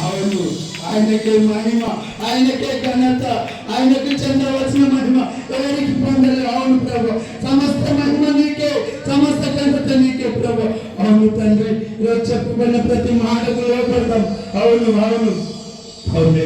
అవును ఆయనకే మహిమ ఆయనకే ఘనత ఆయనకు చెందవలసిన మహిమ ఎవరికి పొందలే అవును ప్రభు సమస్త మహిమ నీకే సమస్త ఘనత నీకే ప్రభు అవును తండ్రి ఈరోజు చెప్పబడిన ప్రతి మాటకు లోపడతాం అవును అవును అవును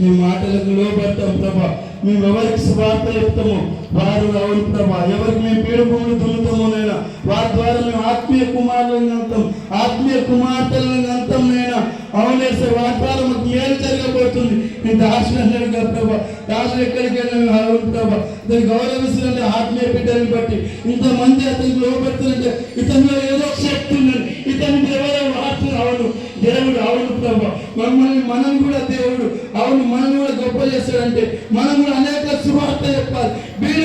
నీ మాటలకు లోపడతాం ప్రభా. మేము ఎవరికి స్వార్థ చెప్తామో వారు అవును ప్రభా. ఎవరికి మేము పీడ భూములు దున్నుతామో నైనా వారి ద్వారా మేము ఆత్మీయ కుమారులను అంతం ఆత్మీయ కుమార్తెలను అంతం నైనా అవునేసే సార్ వారి ద్వారా మాకు మేలు జరగబోతుంది. నేను దాసులు అన్నాడుగా ప్రభా దాసులు ఎక్కడికి వెళ్ళాను అవును ప్రభా. దాన్ని గౌరవిస్తున్నట్టే ఆత్మీయ బిడ్డని బట్టి ఇంతమంది అతనికి లోపడుతున్నట్టే ఇతనిలో ఏదో శక్తి ఉన్నది. ఇతనికి దేవుడు అవును ప్రభు. మమ్మల్ని మనం కూడా దేవుడు అవును మనం కూడా గొప్ప చేస్తాడంటే మనం కూడా అనేక సువార్త చెప్పాలి. బీడ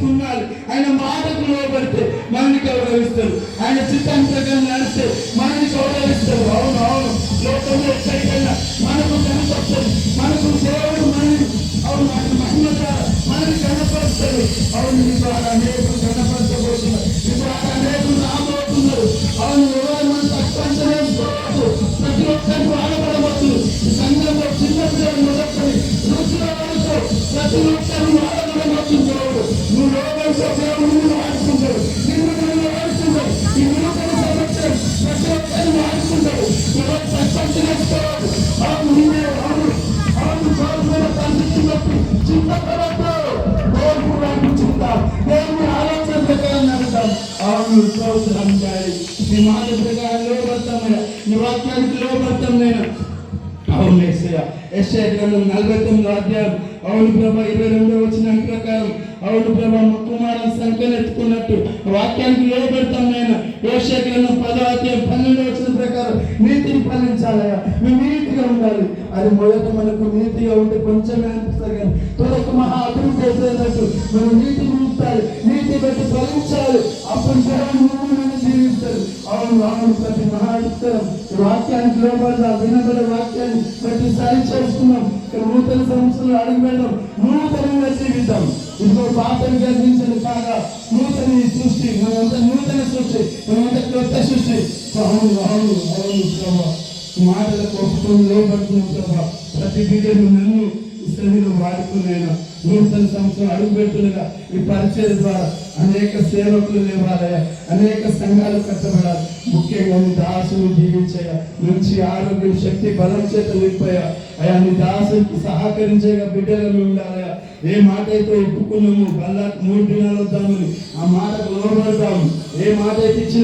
తున్నాలి ఆయన మాటకు లోబడితే మనల్ని గౌరవిస్తారు. ఆయన చిత్తం ప్రకారం నడిస్తే మనల్ని గౌరవిస్తారు. అవును అవును. లోకంలో ఎక్కడికైనా మనకు కనపడతారు. మనకు దేవుడు మనల్ని అవును ఆయన మహిమ ద్వారా మనల్ని కనపరుస్తారు అవును నీ ద్వారా ప్రకారం నడుద్దాం అవును స్తోత్రం గారి నీ మాట ప్రకారం వాక్యానికి లోపడతాం నేను అవును. ఎస్ఐ ఎస్ఐ గ్రంథం నలభై తొమ్మిది అధ్యాయం. అవును ప్రభ ఇరవై రెండో వచ్చిన ప్రకారం అవును ప్రభ మా సంకలెత్తుకున్నట్టు వాక్యానికి లోబెడతాం నేను ఏషియా గ్రంథం పదో అధ్యాయం పన్నెండు వచ్చిన ప్రకారం నీతిని పాలించాలయ్యా మేము నీతిగా ఉండాలి. అది మొదట మనకు నీతిగా ఉంటే కొంచెమే అనిపిస్తుంది కానీ తొలకు మహా అభివృద్ధి చేసేటట్టు మనం నీతిని ఉంచాలి నీతి బట్టి ఫలించాలి. అప్పుడు అవును అవును ప్రతి మహాడుతాం వాక్యానికి లోపడదాం వినబడే వాక్యాన్ని ప్రతిసారి చేసుకున్నాం ఇక్కడ నూతన సంవత్సరంలో అడుగు నూతనంగా జీవితం. ఇంకో పాతను గర్జించదు కాగా నూతన సృష్టి మనంతా నూతన సృష్టి మనంతా కొత్త సృష్టి. అవును అవును అవును ప్రభా మాటలకు ఒప్పుకొని లోపడుతున్నాం ప్రభా. ప్రతి బిడ్డను నన్ను సేవలు వాడుకునేను నూతన సంవత్సరం అడుగు ఈ పరిచయ ద్వారా అనేక సేవకులు లేవాలయ్యా అనేక సంఘాలు కట్టబడాలి. ముఖ్యంగా నీ దాసుని జీవించయ్యా మంచి ఆరోగ్యం శక్తి బలం చేత నింపాయా అయ్యా నీ దాసునికి సహకరించేగా బిడ్డలను ఉండాలయ్యా. ఏ మాట అయితే ఒప్పుకున్నాము బల్లా మూడు దినాలు వద్దామని ఆ మాటకు లోబడతాము. ఏ మాట అయితే